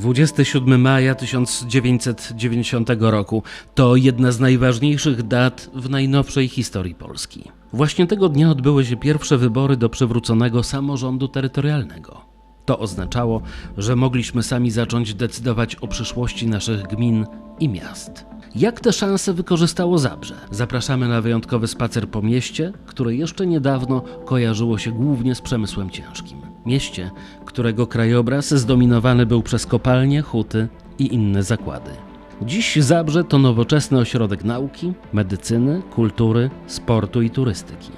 27 maja 1990 roku to jedna z najważniejszych dat w najnowszej historii Polski. Właśnie tego dnia odbyły się pierwsze wybory do przywróconego samorządu terytorialnego. To oznaczało, że mogliśmy sami zacząć decydować o przyszłości naszych gmin i miast. Jak te szanse wykorzystało Zabrze? Zapraszamy na wyjątkowy spacer po mieście, które jeszcze niedawno kojarzyło się głównie z przemysłem ciężkim. Mieście, którego krajobraz zdominowany był przez kopalnie, huty i inne zakłady. Dziś Zabrze to nowoczesny ośrodek nauki, medycyny, kultury, sportu i turystyki.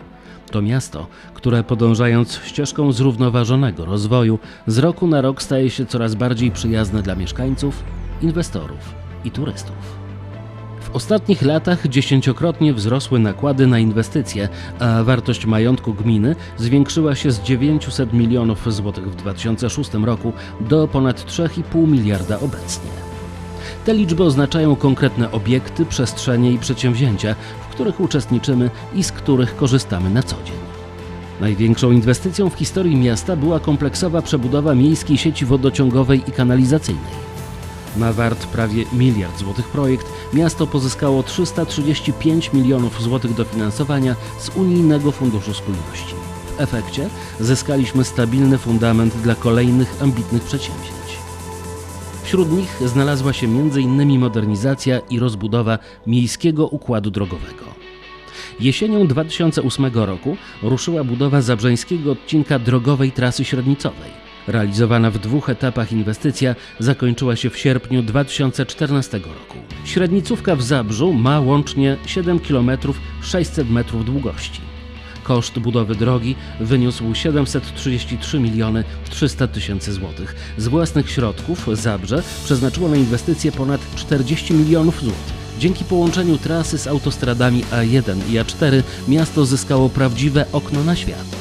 To miasto, które podążając ścieżką zrównoważonego rozwoju, z roku na rok staje się coraz bardziej przyjazne dla mieszkańców, inwestorów i turystów. W ostatnich latach dziesięciokrotnie wzrosły nakłady na inwestycje, a wartość majątku gminy zwiększyła się z 900 milionów złotych w 2006 roku do ponad 3,5 miliarda obecnie. Te liczby oznaczają konkretne obiekty, przestrzenie i przedsięwzięcia, w których uczestniczymy i z których korzystamy na co dzień. Największą inwestycją w historii miasta była kompleksowa przebudowa miejskiej sieci wodociągowej i kanalizacyjnej. Na wart prawie miliard złotych projekt miasto pozyskało 335 milionów złotych dofinansowania z Unijnego Funduszu Spójności. W efekcie zyskaliśmy stabilny fundament dla kolejnych ambitnych przedsięwzięć. Wśród nich znalazła się m.in. modernizacja i rozbudowa miejskiego układu drogowego. Jesienią 2008 roku ruszyła budowa zabrzeńskiego odcinka drogowej trasy średnicowej. Realizowana w dwóch etapach inwestycja zakończyła się w sierpniu 2014 roku. Średnicówka w Zabrzu ma łącznie 7 km 600 metrów długości. Koszt budowy drogi wyniósł 733 miliony 300 tysięcy złotych. Z własnych środków Zabrze przeznaczyło na inwestycje ponad 40 milionów złotych. Dzięki połączeniu trasy z autostradami A1 i A4 miasto zyskało prawdziwe okno na świat.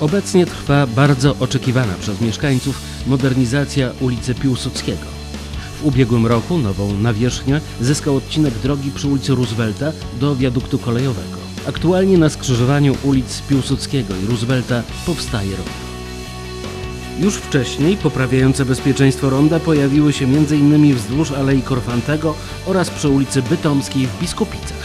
Obecnie trwa bardzo oczekiwana przez mieszkańców modernizacja ulicy Piłsudskiego. W ubiegłym roku nową nawierzchnię zyskał odcinek drogi przy ulicy Roosevelta do wiaduktu kolejowego. Aktualnie na skrzyżowaniu ulic Piłsudskiego i Roosevelta powstaje rondo. Już wcześniej poprawiające bezpieczeństwo ronda pojawiły się m.in. wzdłuż Alei Korfantego oraz przy ulicy Bytomskiej w Biskupicach.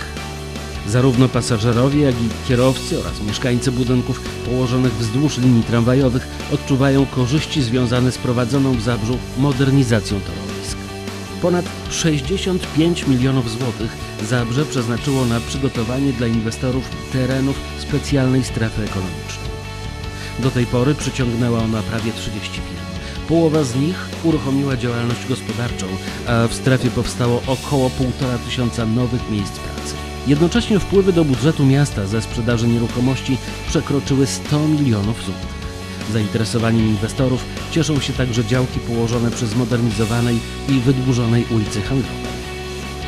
Zarówno pasażerowie, jak i kierowcy oraz mieszkańcy budynków położonych wzdłuż linii tramwajowych odczuwają korzyści związane z prowadzoną w Zabrzu modernizacją torowisk. Ponad 65 milionów złotych Zabrze przeznaczyło na przygotowanie dla inwestorów terenów specjalnej strefy ekonomicznej. Do tej pory przyciągnęła ona prawie 30 firm. Połowa z nich uruchomiła działalność gospodarczą, a w strefie powstało około 1,5 tysiąca nowych miejsc pracy. Jednocześnie wpływy do budżetu miasta ze sprzedaży nieruchomości przekroczyły 100 milionów złotych. Zainteresowaniem inwestorów cieszą się także działki położone przy zmodernizowanej i wydłużonej ulicy Handlowej.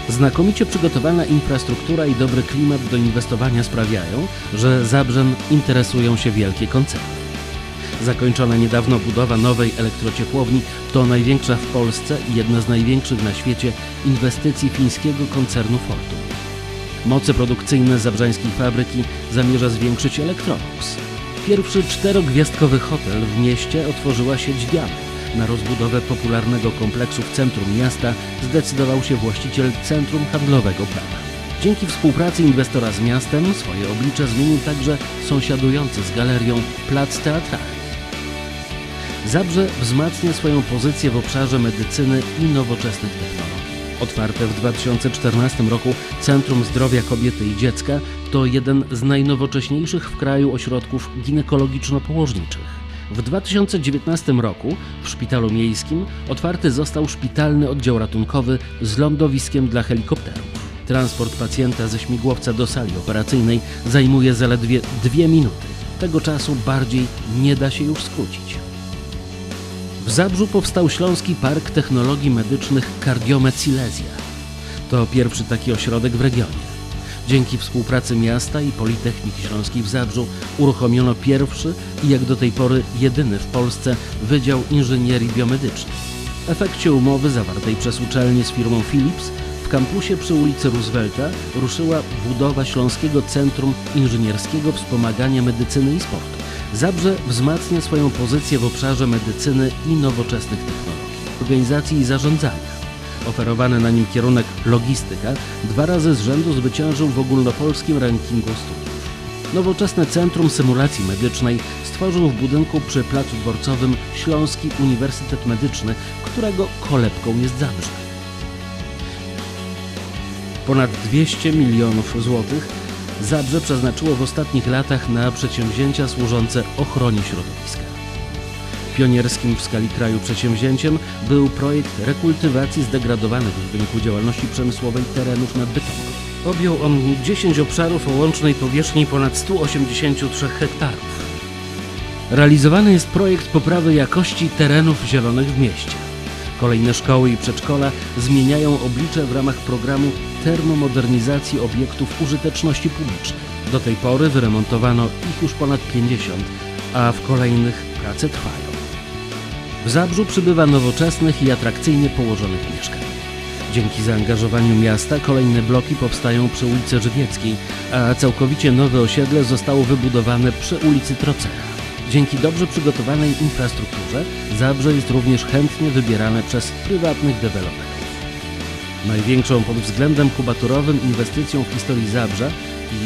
Znakomicie przygotowana infrastruktura i dobry klimat do inwestowania sprawiają, że Zabrzem interesują się wielkie koncerny. Zakończona niedawno budowa nowej elektrociepłowni to największa w Polsce i jedna z największych na świecie inwestycji fińskiego koncernu Fortum. Moce produkcyjne zabrzańskiej fabryki zamierza zwiększyć Electrolux. Pierwszy czterogwiazdkowy hotel w mieście otworzyła się drzwiami. Na rozbudowę popularnego kompleksu w centrum miasta zdecydował się właściciel Centrum Handlowego Prawa. Dzięki współpracy inwestora z miastem swoje oblicze zmienił także sąsiadujący z galerią plac teatralny. Zabrze wzmacnia swoją pozycję w obszarze medycyny i nowoczesnych technologii. Otwarte w 2014 roku Centrum Zdrowia Kobiety i Dziecka to jeden z najnowocześniejszych w kraju ośrodków ginekologiczno-położniczych. W 2019 roku w szpitalu miejskim otwarty został szpitalny oddział ratunkowy z lądowiskiem dla helikopterów. Transport pacjenta ze śmigłowca do sali operacyjnej zajmuje zaledwie dwie minuty. Tego czasu bardziej nie da się już skrócić. W Zabrzu powstał Śląski Park Technologii Medycznych Cardiomed Silesia. To pierwszy taki ośrodek w regionie. Dzięki współpracy miasta i Politechniki Śląskiej w Zabrzu uruchomiono pierwszy i jak do tej pory jedyny w Polsce Wydział Inżynierii Biomedycznej. W efekcie umowy zawartej przez uczelnię z firmą Philips w kampusie przy ulicy Roosevelta ruszyła budowa Śląskiego Centrum Inżynierskiego Wspomagania Medycyny i Sportu. Zabrze wzmacnia swoją pozycję w obszarze medycyny i nowoczesnych technologii. organizacji i zarządzania. Oferowany na nim kierunek logistyka dwa razy z rzędu zwyciężył w ogólnopolskim rankingu studiów. Nowoczesne Centrum Symulacji Medycznej stworzył w budynku przy Placu Dworcowym Śląski Uniwersytet Medyczny, którego kolebką jest Zabrze. Ponad 200 milionów złotych Zabrze przeznaczyło w ostatnich latach na przedsięwzięcia służące ochronie środowiska. Pionierskim w skali kraju przedsięwzięciem był projekt rekultywacji zdegradowanych w wyniku działalności przemysłowej terenów nad Bytomą. Objął on 10 obszarów o łącznej powierzchni ponad 183 hektarów. Realizowany jest projekt poprawy jakości terenów zielonych w mieście. Kolejne szkoły i przedszkola zmieniają oblicze w ramach programu termomodernizacji obiektów użyteczności publicznej. Do tej pory wyremontowano ich już ponad 50, a w kolejnych prace trwają. W Zabrzu przybywa nowoczesnych i atrakcyjnie położonych mieszkań. Dzięki zaangażowaniu miasta kolejne bloki powstają przy ulicy Żywieckiej, a całkowicie nowe osiedle zostało wybudowane przy ulicy Trocera. Dzięki dobrze przygotowanej infrastrukturze Zabrze jest również chętnie wybierane przez prywatnych deweloperów. Największą pod względem kubaturowym inwestycją w historii Zabrza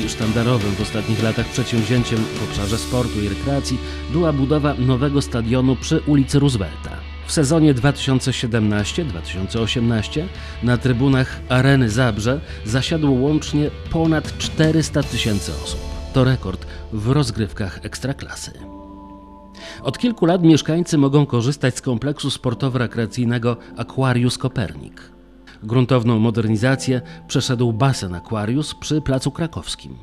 i sztandarowym w ostatnich latach przedsięwzięciem w obszarze sportu i rekreacji była budowa nowego stadionu przy ulicy Roosevelta. W sezonie 2017-2018 na trybunach Areny Zabrze zasiadło łącznie ponad 400 tysięcy osób. To rekord w rozgrywkach ekstraklasy. Od kilku lat mieszkańcy mogą korzystać z kompleksu sportowo-rekreacyjnego Aquarius Kopernik. Gruntowną modernizację przeszedł basen Aquarius przy Placu Krakowskim.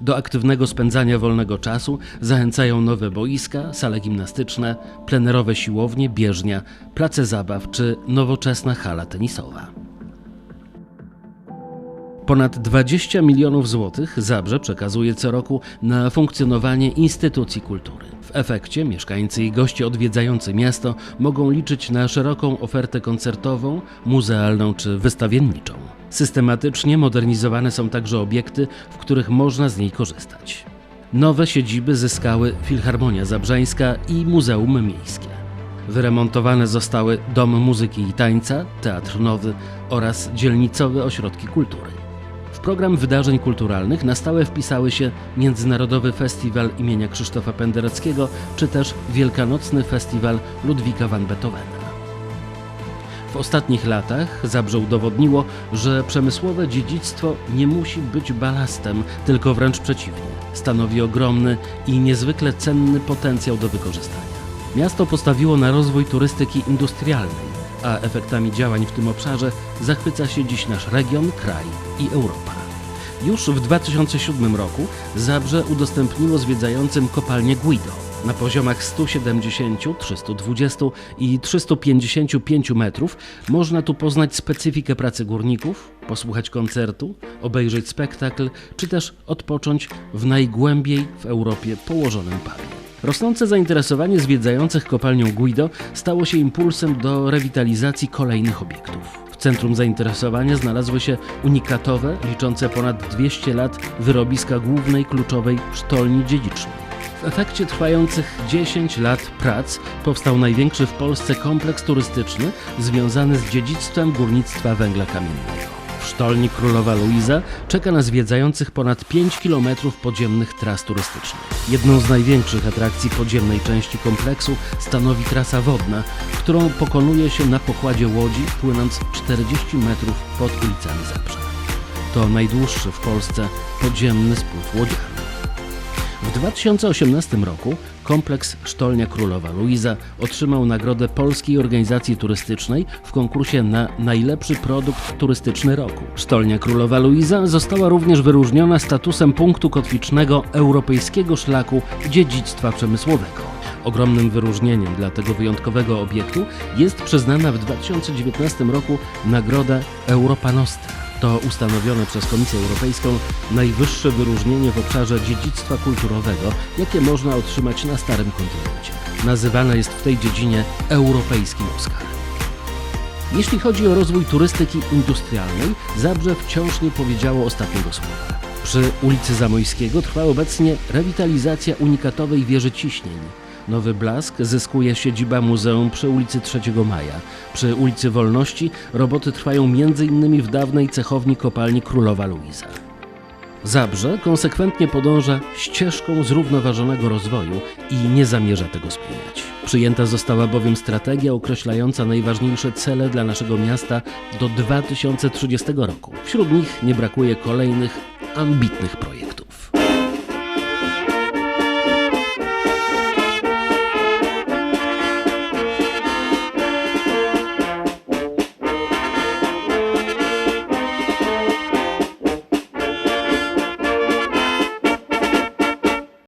Do aktywnego spędzania wolnego czasu zachęcają nowe boiska, sale gimnastyczne, plenerowe siłownie, bieżnia, place zabaw czy nowoczesna hala tenisowa. Ponad 20 milionów złotych Zabrze przekazuje co roku na funkcjonowanie instytucji kultury. W efekcie mieszkańcy i goście odwiedzający miasto mogą liczyć na szeroką ofertę koncertową, muzealną czy wystawienniczą. Systematycznie modernizowane są także obiekty, w których można z niej korzystać. Nowe siedziby zyskały Filharmonia Zabrzańska i Muzeum Miejskie. Wyremontowane zostały Dom Muzyki i Tańca, Teatr Nowy oraz dzielnicowe ośrodki kultury. Program wydarzeń kulturalnych na stałe wpisały się Międzynarodowy Festiwal imienia Krzysztofa Pendereckiego czy też Wielkanocny Festiwal Ludwika van Beethovena. W ostatnich latach Zabrze udowodniło, że przemysłowe dziedzictwo nie musi być balastem, tylko wręcz przeciwnie. Stanowi ogromny i niezwykle cenny potencjał do wykorzystania. Miasto postawiło na rozwój turystyki industrialnej, a efektami działań w tym obszarze zachwyca się dziś nasz region, kraj i Europa. Już w 2007 roku Zabrze udostępniło zwiedzającym kopalnię Guido. Na poziomach 170, 320 i 355 metrów można tu poznać specyfikę pracy górników, posłuchać koncertu, obejrzeć spektakl, czy też odpocząć w najgłębiej w Europie położonym pubie. Rosnące zainteresowanie zwiedzających kopalnią Guido stało się impulsem do rewitalizacji kolejnych obiektów. W centrum zainteresowania znalazły się unikatowe, liczące ponad 200 lat wyrobiska głównej kluczowej sztolni dziedzicznej. W efekcie trwających 10 lat prac powstał największy w Polsce kompleks turystyczny związany z dziedzictwem górnictwa węgla kamiennego. Sztolni Królowa Luiza czeka na zwiedzających ponad 5 km podziemnych tras turystycznych. Jedną z największych atrakcji podziemnej części kompleksu stanowi trasa wodna, którą pokonuje się na pokładzie łodzi, płynąc 40 metrów pod ulicami Zabrza. To najdłuższy w Polsce podziemny spływ łodziany. W 2018 roku kompleks Sztolnia Królowa Luiza otrzymał nagrodę Polskiej Organizacji Turystycznej w konkursie na najlepszy produkt turystyczny roku. Sztolnia Królowa Luiza została również wyróżniona statusem punktu kotwicznego Europejskiego Szlaku Dziedzictwa Przemysłowego. Ogromnym wyróżnieniem dla tego wyjątkowego obiektu jest przyznana w 2019 roku nagroda Europa Nostra. To ustanowione przez Komisję Europejską najwyższe wyróżnienie w obszarze dziedzictwa kulturowego, jakie można otrzymać na Starym Kontynencie. Nazywane jest w tej dziedzinie europejskim Oscarem. Jeśli chodzi o rozwój turystyki industrialnej, Zabrze wciąż nie powiedziało ostatniego słowa. Przy ulicy Zamojskiego trwa obecnie rewitalizacja unikatowej wieży ciśnień, Nowy Blask zyskuje siedziba muzeum przy ulicy 3 Maja. Przy ulicy Wolności roboty trwają m.in. w dawnej cechowni kopalni Królowa Luiza. Zabrze konsekwentnie podąża ścieżką zrównoważonego rozwoju i nie zamierza tego zmieniać. Przyjęta została bowiem strategia określająca najważniejsze cele dla naszego miasta do 2030 roku. Wśród nich nie brakuje kolejnych ambitnych projektów.